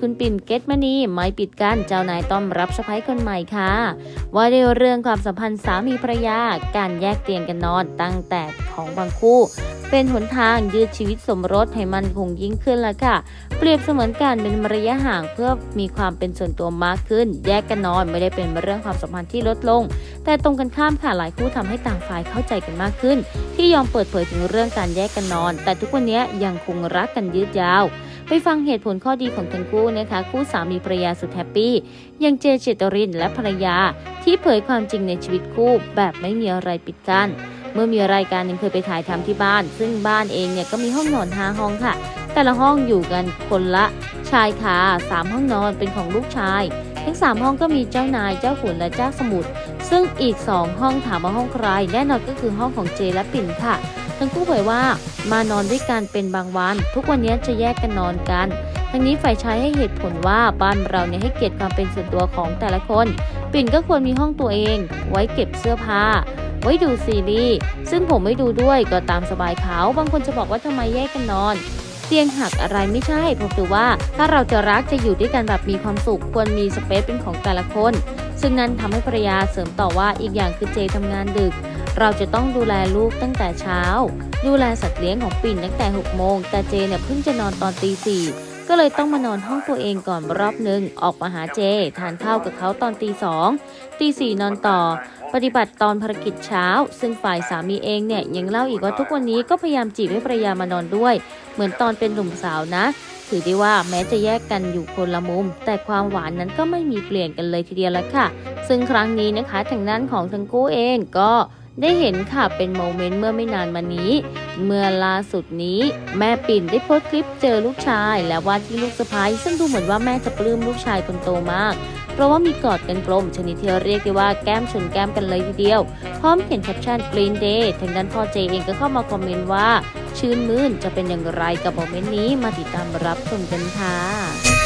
คุณปิ่นเกตมณีไม่ปิดกั้นเจ้านายต้อมรับสะพ้ายคนใหม่ค่ะ ว่าในเรื่องความสัมพันธ์สามีภรรยาการแยกเตียงกันนอนตั้งแต่ของบางคู่เป็นหนทางยืดชีวิตสมรสให้มันคงยิ่งขึ้นละค่ะ เปรียบเสมือนการเป็นระยะห่างเพื่อมีความเป็นส่วนตัวมากขึ้น แยกกันนอนไม่ได้เป็นเรื่องความสัมพันธ์ที่ลดลง แต่ตรงกันข้ามค่ะหลายคู่ทำให้ต่างฝ่ายเข้าใจกันมากขึ้น ที่ยอมเปิดเผยถึงเรื่องการแยกกันนอน แต่ทุกวันนี้ยังคงรักกันยืดยาว ไปฟังเหตุผลข้อดีของทั้งคู่นะคะ คู่สามีภรรยาสุดแฮปปี้อยังเจเจตรินและภรรยา ที่เผยความจริงในชีวิตคู่แบบไม่มีอะไรปิดกัน้นเมื่อมีรายการหนึ่งเคยไปถ่ายทำที่บ้าน ซึ่งบ้านเองเนี่ยก็มีห้องนอนห้าห้องค่ะ แต่ละห้องอยู่กันคนละชายคาสามห้องนอนเป็นของลูกชาย ทั้งสามห้องก็มีเจ้านายเจ้าขุนและเจ้าสมุทรซึ่งอีกสองห้องถามว่าห้องใครแน่นอนก็คือห้องของเจและปิ่นค่ะ ทั้งคู่เผยว่ามานอนด้วยกันเป็นบางวัน ทุกวันนี้จะแยกกันนอนกัน ทั้งนี้ฝ่ายชายให้เหตุผลว่าบ้านเราเนี่ยให้เกียรติความเป็นส่วนตัวของแต่ละคน ปิ่นก็ควรมีห้องตัวเอง ไว้เก็บเสื้อผ้า ไว้ดูซีรีส์ซึ่งผมไม่ดูด้วยก็ตามสบายเขาบางคนจะบอกว่าทำไมแยกกันนอนเตียงหักอะไรไม่ใช่ ผมถือว่าถ้าเราจะรักจะอยู่ด้วยกันแบบมีความสุขควรมีสเปซเป็นของแต่ละคน ซึ่งนั้นทำให้ภรรยาเสริมต่อว่าอีกอย่างคือเจทำงานดึก เราจะต้องดูแลลูกตั้งแต่เช้า ดูแลสัตว์เลี้ยงของปิ่นตั้งแต่6โมง แต่เจเนี่ยเพิ่งจะนอนตอนตีสี่ก็เลยต้องมานอนห้องตัวเองก่อนรอบหนึ่งออกมาหาเจ ทานข้าวกับเขาตอนตีสองตีสี่นอนต่อ ปฏิบัติตอนภารกิจเช้า ซึ่งฝ่ายสามีเองเนี่ยยังเล่าอีกว่าทุกวันนี้ก็พยายามจีบให้ภรรยามานอนด้วย เหมือนตอนเป็นหนุ่มสาวนะ ถือได้ว่าแม้จะแยกกันอยู่คนละมุม แต่ความหวานนั้นก็ไม่มีเปลี่ยนกันเลยทีเดียวละค่ะ ซึ่งครั้งนี้นะคะทางด้านของทั้งคู่เองก็ ได้เห็นค่ะเป็นโมเมนต์เมื่อไม่นานมานี้ เมื่อล่าสุดนี้ แม่ปิ่นได้โพสต์คลิปเจอลูกชาย และว่าที่ลูกสะพ้ายซึ่งดูเหมือนว่าแม่จะปลื้มลูกชายคนโตมาก เพราะว่ามีกอดกันกลม ชนิดที่เรียกได้ว่าแก้มชนแก้มกันเลยทีเดียว พร้อมเขียนแคปชั่น Green Day ทางด้านพ่อเจเองก็เข้ามาคอมเมนต์ว่า ชื่นมื่นจะเป็นอย่างไรกับโมเมนต์นี้มาติดตามรับชมกันค่ะ